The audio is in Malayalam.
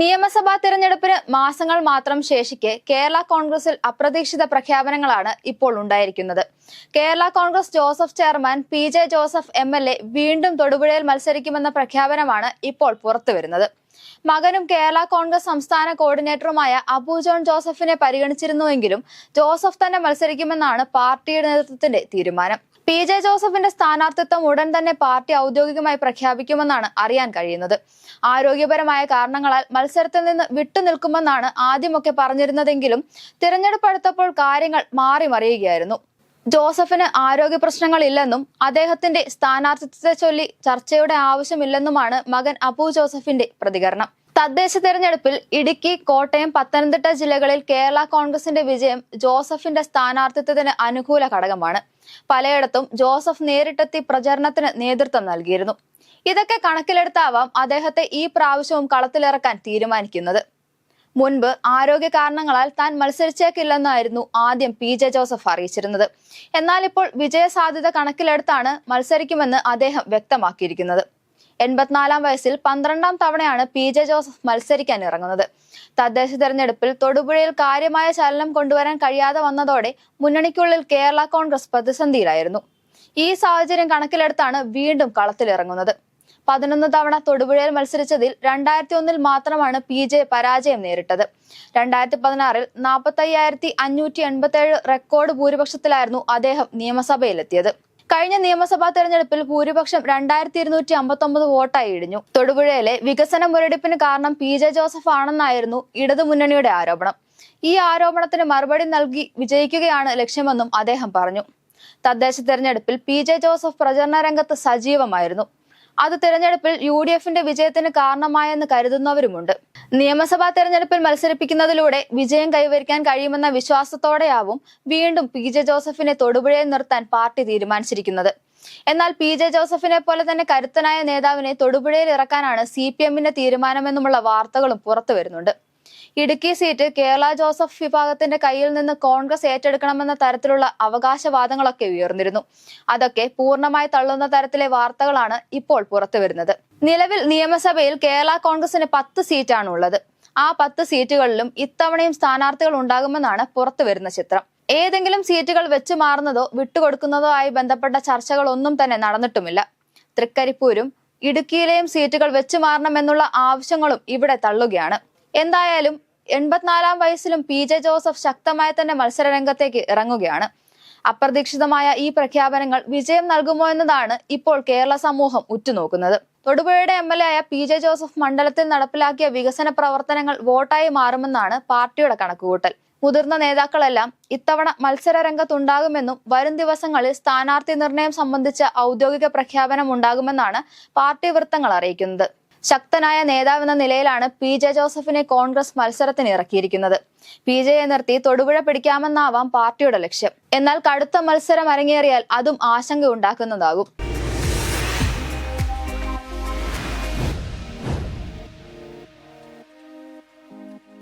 നിയമസഭാ തെരഞ്ഞെടുപ്പിന് മാസങ്ങൾ മാത്രം ശേഷിക്കെ കേരള കോൺഗ്രസിൽ അപ്രതീക്ഷിത പ്രഖ്യാപനങ്ങളാണ് ഇപ്പോൾ ഉണ്ടായിരിക്കുന്നത്. Kerala Congress Joseph chairman P Joseph M വീണ്ടും തൊടുപുഴയിൽ മത്സരിക്കുമെന്ന പ്രഖ്യാപനമാണ് ഇപ്പോൾ പുറത്തുവരുന്നത്. മകനും കേരള കോൺഗ്രസ് സംസ്ഥാന കോർഡിനേറ്ററുമായ അബു ജോൺ ജോസഫിനെ പരിഗണിച്ചിരുന്നുവെങ്കിലും ജോസഫ് തന്നെ മത്സരിക്കുമെന്നാണ് പാർട്ടിയുടെ നേതൃത്വത്തിന്റെ തീരുമാനം. പി ജെ ജോസഫിന്റെ സ്ഥാനാർത്ഥിത്വം ഉടൻ തന്നെ പാർട്ടി ഔദ്യോഗികമായി പ്രഖ്യാപിക്കുമെന്നാണ് അറിയാൻ കഴിയുന്നത്. ആരോഗ്യപരമായ കാരണങ്ങളാൽ മത്സരത്തിൽ നിന്ന് വിട്ടുനിൽക്കുമെന്നാണ് ആദ്യമൊക്കെ പറഞ്ഞിരുന്നതെങ്കിലും തിരഞ്ഞെടുപ്പ് അടുത്തപ്പോൾ കാര്യങ്ങൾ മാറി മറിയുകയായിരുന്നു ജോസഫിന് ആരോഗ്യ പ്രശ്നങ്ങളില്ലെന്നും അദ്ദേഹത്തിന്റെ സ്ഥാനാർത്ഥിത്വത്തെ ചൊല്ലി ചർച്ചയുടെ ആവശ്യമില്ലെന്നുമാണ് മകൻ അബു ജോസഫിന്റെ പ്രതികരണം. തദ്ദേശ തെരഞ്ഞെടുപ്പിൽ ഇടുക്കി കോട്ടയം പത്തനംതിട്ട ജില്ലകളിൽ കേരള കോൺഗ്രസിന്റെ വിജയം ജോസഫിന്റെ സ്ഥാനാർത്ഥിത്വത്തിന് അനുകൂല ഘടകമാണ്. പലയിടത്തും ജോസഫ് നേരിട്ടെത്തി പ്രചരണത്തിന് നേതൃത്വം നൽകിയിരുന്നു. ഇതൊക്കെ കണക്കിലെടുത്താവാം അദ്ദേഹത്തെ ഈ പ്രാവശ്യവും കളത്തിലിറക്കാൻ തീരുമാനിക്കുന്നത്. മുൻപ് ആരോഗ്യ കാരണങ്ങളാൽ താൻ മത്സരിച്ചേക്കില്ലെന്നായിരുന്നു ആദ്യം പി ജെ ജോസഫ് അറിയിച്ചിരുന്നത്. എന്നാൽ ഇപ്പോൾ വിജയ സാധ്യത കണക്കിലെടുത്താണ് മത്സരിക്കുമെന്ന് അദ്ദേഹം വ്യക്തമാക്കിയിരിക്കുന്നത്. എൺപത്തിനാലാം വയസ്സിൽ പന്ത്രണ്ടാം തവണയാണ് പി ജെ ജോസഫ് മത്സരിക്കാൻ ഇറങ്ങുന്നത്. തദ്ദേശ തെരഞ്ഞെടുപ്പിൽ തൊടുപുഴയിൽ കാര്യമായ ചലനം കൊണ്ടുവരാൻ കഴിയാതെ വന്നതോടെ മുന്നണിക്കുള്ളിൽ കേരള കോൺഗ്രസ് പ്രതിസന്ധിയിലായിരുന്നു. ഈ സാഹചര്യം കണക്കിലെടുത്താണ് വീണ്ടും കളത്തിലിറങ്ങുന്നത്. പതിനൊന്ന് തവണ തൊടുപുഴയിൽ മത്സരിച്ചതിൽ രണ്ടായിരത്തി ഒന്നിൽ മാത്രമാണ് പി ജെ പരാജയം നേരിട്ടത്. രണ്ടായിരത്തി പതിനാറിൽ നാൽപ്പത്തി അയ്യായിരത്തി അഞ്ഞൂറ്റി എൺപത്തി ഏഴ് റെക്കോർഡ് ഭൂരിപക്ഷത്തിലായിരുന്നു അദ്ദേഹം നിയമസഭയിലെത്തിയത്. കഴിഞ്ഞ നിയമസഭാ തെരഞ്ഞെടുപ്പിൽ ഭൂരിപക്ഷം രണ്ടായിരത്തി ഇരുന്നൂറ്റി അമ്പത്തി ഒമ്പത് വോട്ടായി ഇടിഞ്ഞു. തൊടുപുഴയിലെ വികസന മുരടിപ്പിന് കാരണം പി ജെ ജോസഫ് ആണെന്നായിരുന്നു ഇടതുമുന്നണിയുടെ ആരോപണം. ഈ ആരോപണത്തിന് മറുപടി നൽകി വിജയിക്കുകയാണ് ലക്ഷ്യമെന്നും അദ്ദേഹം പറഞ്ഞു. തദ്ദേശ തെരഞ്ഞെടുപ്പിൽ പി ജെ ജോസഫ് പ്രചരണ രംഗത്ത് സജീവമായിരുന്നു. അത് തെരഞ്ഞെടുപ്പിൽ യു ഡി എഫിന്റെ വിജയത്തിന് കാരണമായെന്ന് കരുതുന്നവരുമുണ്ട്. നിയമസഭാ തെരഞ്ഞെടുപ്പിൽ മത്സരിപ്പിക്കുന്നതിലൂടെ വിജയം കൈവരിക്കാൻ കഴിയുമെന്ന വിശ്വാസത്തോടെയാവും വീണ്ടും പി ജെ ജോസഫിനെ തൊടുപുഴയിൽ നിർത്താൻ പാർട്ടി തീരുമാനിച്ചിരിക്കുന്നത്. എന്നാൽ പി ജെ ജോസഫിനെ പോലെ തന്നെ കരുത്തനായ നേതാവിനെ തൊടുപുഴയിൽ ഇറക്കാനാണ് സി പി എമ്മിന്റെ തീരുമാനമെന്നുമുള്ള വാർത്തകളും പുറത്തു വരുന്നുണ്ട് ഇടുക്കി സീറ്റ് കേരള ജോസഫ് വിഭാഗത്തിന്റെ കയ്യിൽ നിന്ന് കോൺഗ്രസ് ഏറ്റെടുക്കണമെന്ന തരത്തിലുള്ള അവകാശവാദങ്ങളൊക്കെ ഉയർന്നിരുന്നു. അതൊക്കെ പൂർണമായി തള്ളുന്ന തരത്തിലെ വാർത്തകളാണ് ഇപ്പോൾ പുറത്തുവരുന്നത് നിലവിൽ നിയമസഭയിൽ കേരള കോൺഗ്രസിന് പത്ത് സീറ്റാണ് ഉള്ളത് ആ പത്ത് സീറ്റുകളിലും ഇത്തവണയും സ്ഥാനാർത്ഥികൾ ഉണ്ടാകുമെന്നാണ് പുറത്തുവരുന്ന ചിത്രം. ഏതെങ്കിലും സീറ്റുകൾ വെച്ച് മാറുന്നതോ വിട്ടുകൊടുക്കുന്നതോ ആയി ബന്ധപ്പെട്ട ചർച്ചകളൊന്നും തന്നെ നടന്നിട്ടുമില്ല. തൃക്കരിപ്പൂരും ഇടുക്കിയിലെയും സീറ്റുകൾ വെച്ചു മാറണമെന്നുള്ള ആവശ്യങ്ങളും ഇവിടെ തള്ളുകയാണ്. എന്തായാലും എൺപത്തിനാലാം വയസ്സിലും പി ജെ ജോസഫ് ശക്തമായി തന്നെ മത്സരരംഗത്തേക്ക് ഇറങ്ങുകയാണ്. അപ്രതീക്ഷിതമായ ഈ പ്രഖ്യാപനങ്ങൾ വിജയം നൽകുമോ എന്നതാണ് ഇപ്പോൾ കേരള സമൂഹം ഉറ്റുനോക്കുന്നത്. തൊടുപുഴയുടെ എം എൽ എ ആയ പി ജെ ജോസഫ് മണ്ഡലത്തിൽ നടപ്പിലാക്കിയ വികസന പ്രവർത്തനങ്ങൾ വോട്ടായി മാറുമെന്നാണ് പാർട്ടിയുടെ കണക്കുകൂട്ടൽ. മുതിർന്ന നേതാക്കളെല്ലാം ഇത്തവണ മത്സര രംഗത്തുണ്ടാകുമെന്നും വരും ദിവസങ്ങളിൽ സ്ഥാനാർത്ഥി നിർണയം സംബന്ധിച്ച ഔദ്യോഗിക പ്രഖ്യാപനം ഉണ്ടാകുമെന്നാണ് പാർട്ടി വൃത്തങ്ങൾ അറിയിക്കുന്നത്. ശക്തനായ നേതാവെന്ന നിലയിലാണ് പി ജെ ജോസഫിനെ കോൺഗ്രസ് മത്സരത്തിന് ഇറക്കിയിരിക്കുന്നത്. പി ജെയെ നിർത്തി തൊടുപുഴ പിടിക്കാമെന്നാവാം പാർട്ടിയുടെ ലക്ഷ്യം. എന്നാൽ കടുത്ത മത്സരം അരങ്ങേറിയാൽ അതും ആശങ്ക ഉണ്ടാക്കുന്നതാകും